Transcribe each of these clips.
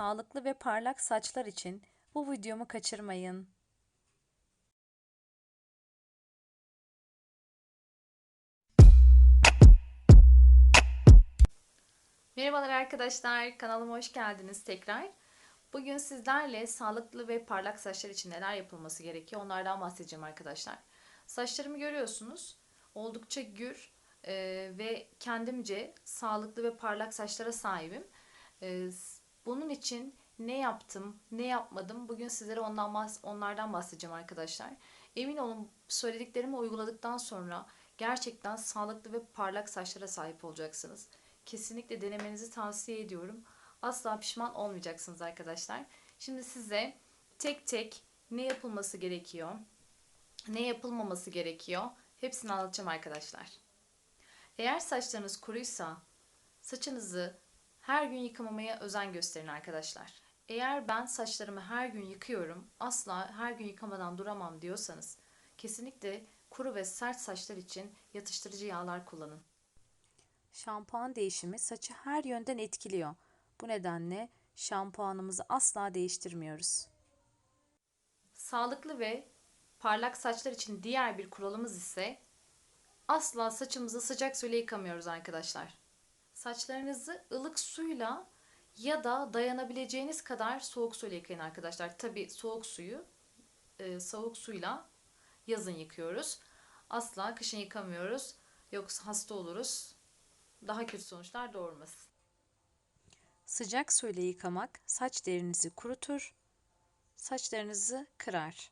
Sağlıklı ve parlak saçlar için bu videomu kaçırmayın. Merhabalar arkadaşlar, kanalıma hoş geldiniz tekrar. Bugün sizlerle sağlıklı ve parlak saçlar için neler yapılması gerekiyor onlardan bahsedeceğim arkadaşlar. Saçlarımı görüyorsunuz. Oldukça gür e, ve kendimce sağlıklı ve parlak saçlara sahibim. Bunun için ne yaptım, ne yapmadım bugün sizlere ondan bahs- onlardan bahsedeceğim arkadaşlar. Emin olun söylediklerimi uyguladıktan sonra gerçekten sağlıklı ve parlak saçlara sahip olacaksınız. Kesinlikle denemenizi tavsiye ediyorum. Asla pişman olmayacaksınız arkadaşlar. Şimdi size tek tek ne yapılması gerekiyor, ne yapılmaması gerekiyor hepsini anlatacağım arkadaşlar. Eğer saçlarınız kuruysa saçınızı her gün yıkamamaya özen gösterin arkadaşlar. Eğer ben saçlarımı her gün yıkıyorum, asla her gün yıkamadan duramam diyorsanız kesinlikle kuru ve sert saçlar için yatıştırıcı yağlar kullanın. Şampuan değişimi saçı her yönden etkiliyor. Bu nedenle şampuanımızı asla değiştirmiyoruz. Sağlıklı ve parlak saçlar için diğer bir kuralımız ise asla saçımızı sıcak suyla yıkamıyoruz arkadaşlar. Saçlarınızı ılık suyla ya da dayanabileceğiniz kadar soğuk suyla yıkayın arkadaşlar. Tabi soğuk suyu e, soğuk suyla yazın yıkıyoruz. Asla kışın yıkamıyoruz. Yoksa hasta oluruz. Daha kötü sonuçlar doğurmasın. Sıcak suyla yıkamak saç derinizi kurutur, saçlarınızı kırar.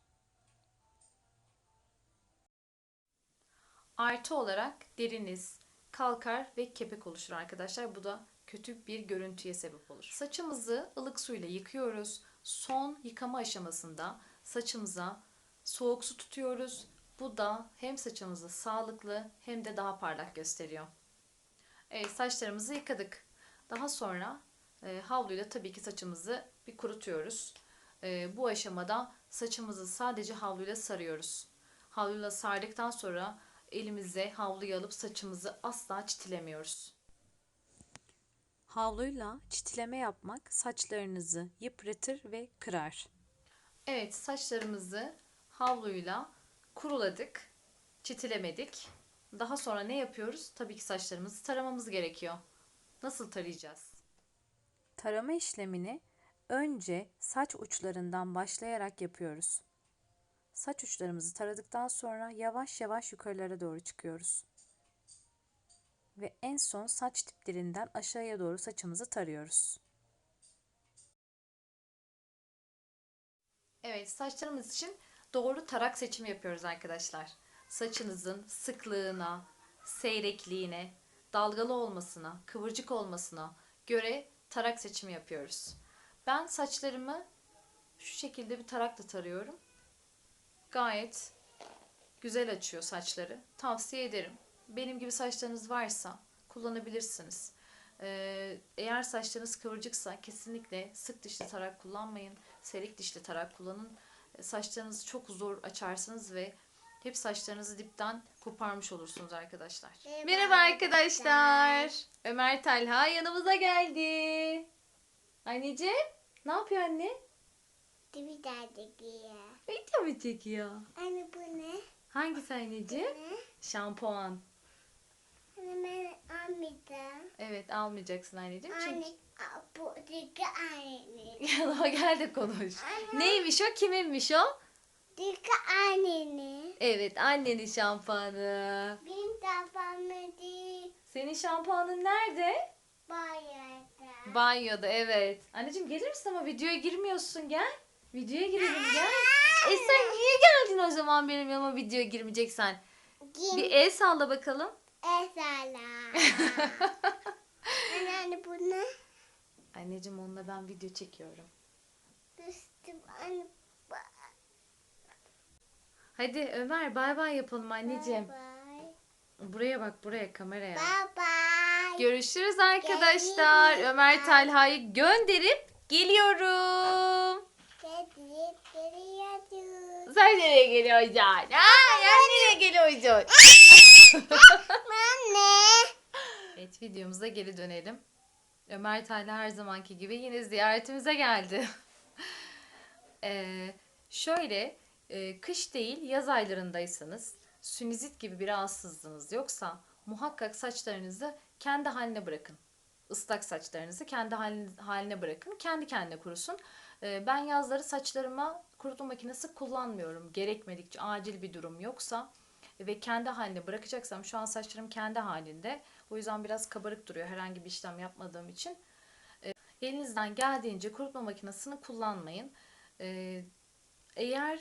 Artı olarak deriniz kalkar ve kepek oluşur arkadaşlar. Bu da kötü bir görüntüye sebep olur. Saçımızı ılık suyla yıkıyoruz. Son yıkama aşamasında saçımıza soğuk su tutuyoruz. Bu da hem saçımızı sağlıklı hem de daha parlak gösteriyor. Evet saçlarımızı yıkadık. Daha sonra e, havluyla tabii ki saçımızı bir kurutuyoruz. E, bu aşamada saçımızı sadece havluyla sarıyoruz. Havluyla sardıktan sonra elimize havluyu alıp saçımızı asla çitilemiyoruz. Havluyla çitileme yapmak saçlarınızı yıpratır ve kırar. Evet saçlarımızı havluyla kuruladık, çitilemedik. Daha sonra ne yapıyoruz? Tabii ki saçlarımızı taramamız gerekiyor. Nasıl tarayacağız? Tarama işlemini önce saç uçlarından başlayarak yapıyoruz. Saç uçlarımızı taradıktan sonra yavaş yavaş yukarılara doğru çıkıyoruz. Ve en son saç diplerinden aşağıya doğru saçımızı tarıyoruz. Evet, saçlarımız için doğru tarak seçimi yapıyoruz arkadaşlar. Saçınızın sıklığına, seyrekliğine, dalgalı olmasına, kıvırcık olmasına göre tarak seçimi yapıyoruz. Ben saçlarımı şu şekilde bir tarakla tarıyorum. Gayet güzel açıyor saçları. Tavsiye ederim. Benim gibi saçlarınız varsa kullanabilirsiniz. Ee, eğer saçlarınız kıvırcıksa kesinlikle sık dişli tarak kullanmayın. Seyrek dişli tarak kullanın. Ee, Saçlarınızı çok zor açarsınız ve hep saçlarınızı dipten koparmış olursunuz arkadaşlar. Merhaba Merhaba arkadaşlar. Ömer Talha yanımıza geldi. Anneciğim ne yapıyor anne? Tane giyer. Video mu çekiyor? Anne bu ne? Hangisi anneciğim? Ne? Şampuan. Anne ben almayacağım. Evet almayacaksın anneciğim. Çünkü... Anne a, bu dika annenin. Yanıma gel de konuş. Anne. Neymiş o? Kiminmiş o? Dika annenin. Evet annenin şampuanı. Benim kafamı değil. Senin şampuanın nerede? Bayarda. Banyoda evet. Anneciğim gelir misin ama videoya girmiyorsun gel. Videoya girelim gel. E sen niye geldin o zaman benim yanıma videoya girmeyeceksen? Bir Gim el salla bakalım. esala. anne anne bu ne? Anneciğim onunla ben video çekiyorum. Düştüm anne. Hadi Ömer bay bay yapalım anneciğim. Bye Buraya bak buraya kameraya. bye. Bye. Görüşürüz arkadaşlar. Görüşürüz. Ömer Talha'yı gönderip geliyorum. Gelip geliyoruz. Sen nereye geliyorsun? Aa, sen nereye geliyorsun? Anne. evet videomuza geri dönelim. Ömer Tayla her zamanki gibi yine ziyaretimize geldi. Ee, şöyle, e, kış değil yaz aylarındaysanız, sinüzit gibi bir rahatsızlığınız yoksa muhakkak saçlarınızı kendi haline bırakın. Islak saçlarınızı kendi halin- haline bırakın. Kendi kendine kurusun. Ee, ben yazları saçlarıma kurutma makinesi kullanmıyorum. Gerekmedikçe acil bir durum yoksa ve kendi haline bırakacaksam şu an saçlarım kendi halinde. O yüzden biraz kabarık duruyor herhangi bir işlem yapmadığım için. Ee, elinizden geldiğince kurutma makinesini kullanmayın. Ee, eğer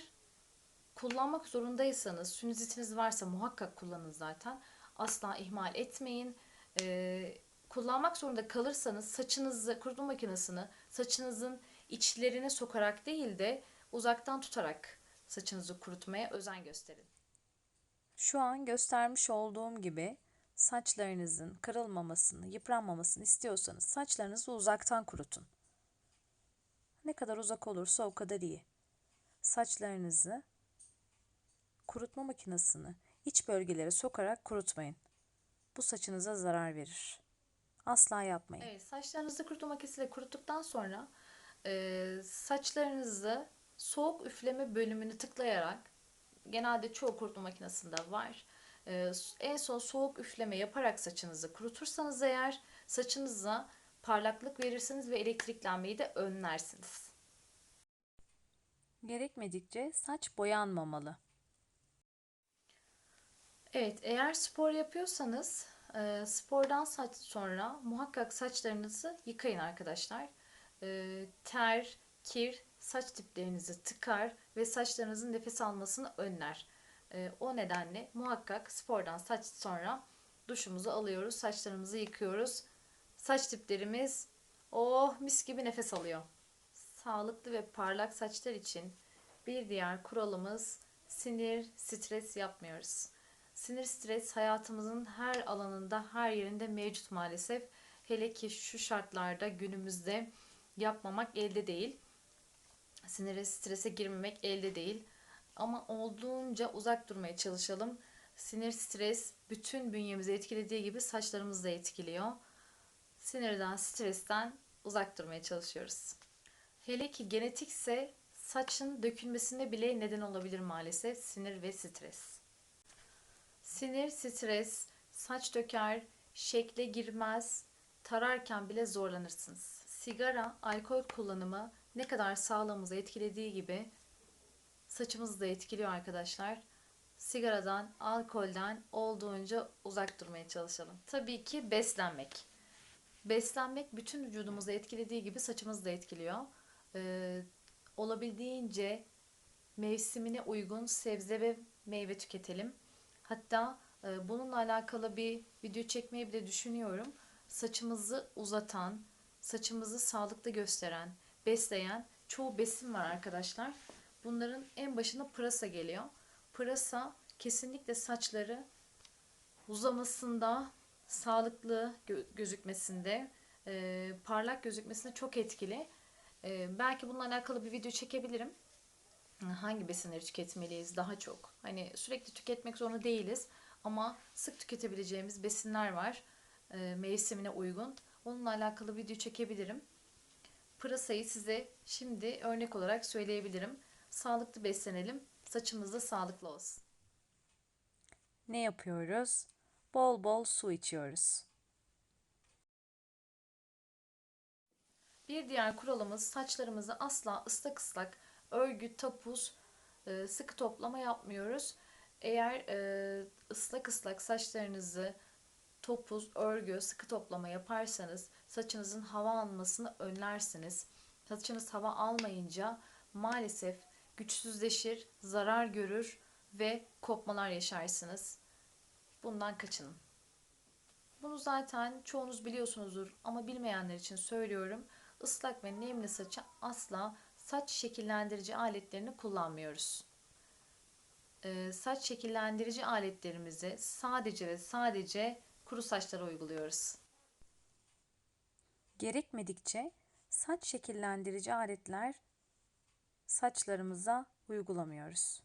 kullanmak zorundaysanız, sinüzitiniz varsa muhakkak kullanın zaten. Asla ihmal etmeyin. Ee, kullanmak zorunda kalırsanız saçınızı, kurutma makinesini saçınızın içlerine sokarak değil de uzaktan tutarak saçınızı kurutmaya özen gösterin. Şu an göstermiş olduğum gibi saçlarınızın kırılmamasını, yıpranmamasını istiyorsanız saçlarınızı uzaktan kurutun. Ne kadar uzak olursa o kadar iyi. Saçlarınızı kurutma makinesini iç bölgelere sokarak kurutmayın. Bu saçınıza zarar verir. Asla yapmayın. Evet, saçlarınızı kurutma makinesiyle kuruttuktan sonra e, saçlarınızı soğuk üfleme bölümünü tıklayarak genelde çoğu kurutma makinesinde var. E, en son soğuk üfleme yaparak saçınızı kurutursanız eğer saçınıza parlaklık verirsiniz ve elektriklenmeyi de önlersiniz. Gerekmedikçe saç boyanmamalı. Evet, eğer spor yapıyorsanız e, spordan saç sonra muhakkak saçlarınızı yıkayın arkadaşlar. E, ter, kir saç diplerinizi tıkar ve saçlarınızın nefes almasını önler. E, o nedenle muhakkak spordan saç sonra duşumuzu alıyoruz, saçlarımızı yıkıyoruz. Saç diplerimiz oh mis gibi nefes alıyor. Sağlıklı ve parlak saçlar için bir diğer kuralımız sinir, stres yapmıyoruz. Sinir stres hayatımızın her alanında, her yerinde mevcut maalesef. Hele ki şu şartlarda günümüzde yapmamak elde değil. Sinire, strese girmemek elde değil. Ama olduğunca uzak durmaya çalışalım. Sinir, stres bütün bünyemizi etkilediği gibi saçlarımızı da etkiliyor. Sinirden, stresten uzak durmaya çalışıyoruz. Hele ki genetikse saçın dökülmesine bile neden olabilir maalesef sinir ve stres. Sinir, stres, saç döker, şekle girmez, tararken bile zorlanırsınız. Sigara, alkol kullanımı ne kadar sağlığımızı etkilediği gibi saçımızı da etkiliyor arkadaşlar. Sigaradan, alkolden olduğunca uzak durmaya çalışalım. Tabii ki beslenmek. Beslenmek bütün vücudumuzu etkilediği gibi saçımızı da etkiliyor. Ee, olabildiğince mevsimine uygun sebze ve meyve tüketelim. Hatta e, bununla alakalı bir video çekmeyi bile düşünüyorum. Saçımızı uzatan, saçımızı sağlıklı gösteren, besleyen çoğu besin var arkadaşlar. Bunların en başına pırasa geliyor. Pırasa kesinlikle saçları uzamasında, sağlıklı gö- gözükmesinde, e, parlak gözükmesinde çok etkili. E, belki bununla alakalı bir video çekebilirim. Hangi besinleri tüketmeliyiz daha çok? Hani sürekli tüketmek zorunda değiliz ama sık tüketebileceğimiz besinler var. E, mevsimine uygun. Onunla alakalı video çekebilirim. Pırasayı size şimdi örnek olarak söyleyebilirim. Sağlıklı beslenelim, saçımız da sağlıklı olsun. Ne yapıyoruz? Bol bol su içiyoruz. Bir diğer kuralımız saçlarımızı asla ıslak ıslak örgü, tapuz, e, sıkı toplama yapmıyoruz. Eğer e, ıslak ıslak saçlarınızı topuz, örgü, sıkı toplama yaparsanız saçınızın hava almasını önlersiniz. Saçınız hava almayınca maalesef güçsüzleşir, zarar görür ve kopmalar yaşarsınız. Bundan kaçının. Bunu zaten çoğunuz biliyorsunuzdur ama bilmeyenler için söylüyorum. Islak ve nemli saça asla saç şekillendirici aletlerini kullanmıyoruz. Ee, saç şekillendirici aletlerimizi sadece ve sadece kuru saçlara uyguluyoruz. Gerekmedikçe saç şekillendirici aletler saçlarımıza uygulamıyoruz.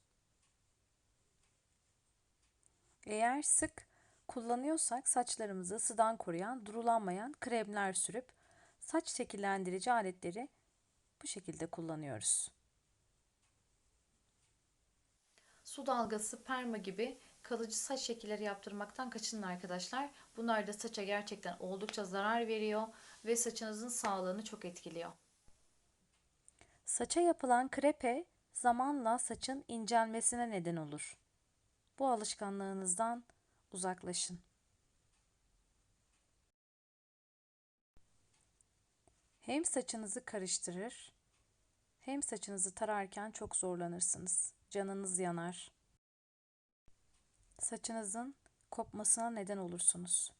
Eğer sık kullanıyorsak saçlarımızı ısıdan koruyan, durulanmayan kremler sürüp saç şekillendirici aletleri bu şekilde kullanıyoruz. Su dalgası, perma gibi kalıcı saç şekilleri yaptırmaktan kaçının arkadaşlar. Bunlar da saça gerçekten oldukça zarar veriyor ve saçınızın sağlığını çok etkiliyor. Saça yapılan krepe zamanla saçın incelmesine neden olur. Bu alışkanlığınızdan uzaklaşın. Hem saçınızı karıştırır, hem saçınızı tararken çok zorlanırsınız. Canınız yanar. Saçınızın kopmasına neden olursunuz.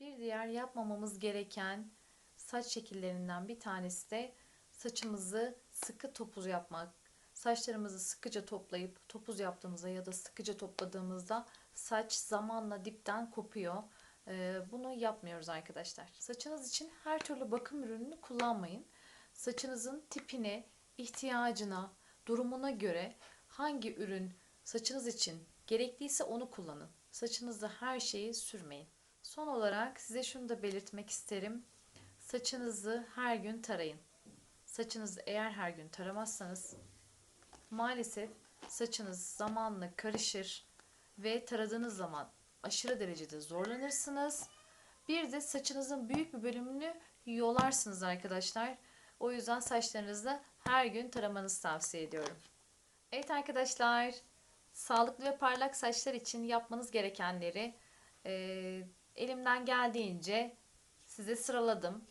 Bir diğer yapmamamız gereken saç şekillerinden bir tanesi de saçımızı sıkı topuz yapmak. Saçlarımızı sıkıca toplayıp topuz yaptığımızda ya da sıkıca topladığımızda saç zamanla dipten kopuyor. Ee, bunu yapmıyoruz arkadaşlar. Saçınız için her türlü bakım ürününü kullanmayın. Saçınızın tipine, ihtiyacına, durumuna göre hangi ürün saçınız için gerekliyse onu kullanın. Saçınızda her şeyi sürmeyin. Son olarak size şunu da belirtmek isterim. Saçınızı her gün tarayın. Saçınızı eğer her gün taramazsanız maalesef saçınız zamanla karışır ve taradığınız zaman aşırı derecede zorlanırsınız. Bir de saçınızın büyük bir bölümünü yolarsınız arkadaşlar. O yüzden saçlarınızı her gün taramanızı tavsiye ediyorum. Evet arkadaşlar, sağlıklı ve parlak saçlar için yapmanız gerekenleri e, elimden geldiğince size sıraladım.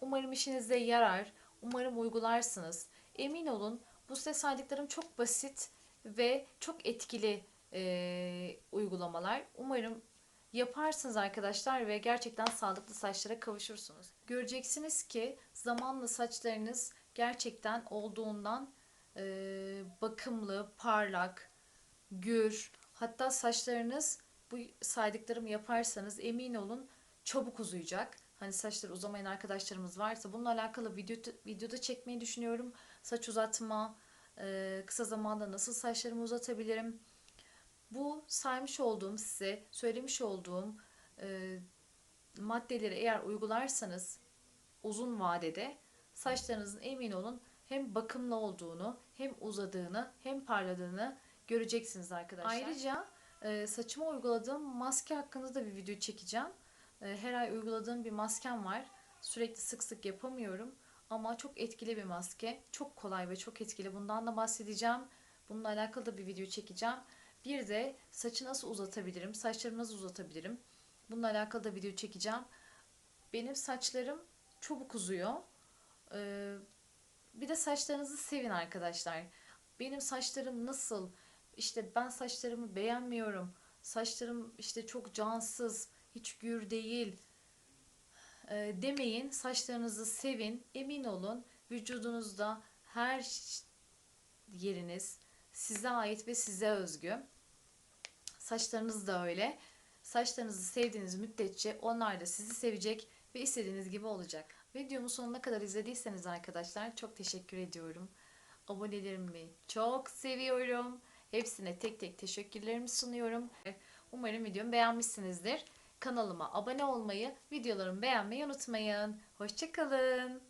Umarım işinize yarar, umarım uygularsınız. Emin olun bu size saydıklarım çok basit ve çok etkili e, uygulamalar. Umarım yaparsınız arkadaşlar ve gerçekten sağlıklı saçlara kavuşursunuz. Göreceksiniz ki zamanla saçlarınız gerçekten olduğundan e, bakımlı, parlak, gür, hatta saçlarınız bu saydıklarımı yaparsanız emin olun çabuk uzayacak. Hani saçları uzamayan arkadaşlarımız varsa bununla alakalı video videoda çekmeyi düşünüyorum. Saç uzatma, e, kısa zamanda nasıl saçlarımı uzatabilirim? Bu saymış olduğum size söylemiş olduğum e, maddeleri eğer uygularsanız uzun vadede saçlarınızın emin olun hem bakımlı olduğunu, hem uzadığını, hem parladığını göreceksiniz arkadaşlar. Ayrıca e, saçıma uyguladığım maske hakkında da bir video çekeceğim. E, her ay uyguladığım bir maskem var. Sürekli sık sık yapamıyorum ama çok etkili bir maske. Çok kolay ve çok etkili. Bundan da bahsedeceğim. Bununla alakalı da bir video çekeceğim. Bir de saçı nasıl uzatabilirim, saçlarımı nasıl uzatabilirim? Bununla alakalı da video çekeceğim. Benim saçlarım çabuk uzuyor. Ee, bir de saçlarınızı sevin arkadaşlar. Benim saçlarım nasıl? İşte ben saçlarımı beğenmiyorum. Saçlarım işte çok cansız, hiç gür değil. Ee, demeyin. Saçlarınızı sevin. Emin olun vücudunuzda her yeriniz size ait ve size özgü. Saçlarınız da öyle. Saçlarınızı sevdiğiniz müddetçe onlar da sizi sevecek ve istediğiniz gibi olacak. Videomu sonuna kadar izlediyseniz arkadaşlar çok teşekkür ediyorum. Abonelerimi çok seviyorum. Hepsine tek tek teşekkürlerimi sunuyorum. Umarım videomu beğenmişsinizdir. Kanalıma abone olmayı, videolarımı beğenmeyi unutmayın. Hoşçakalın.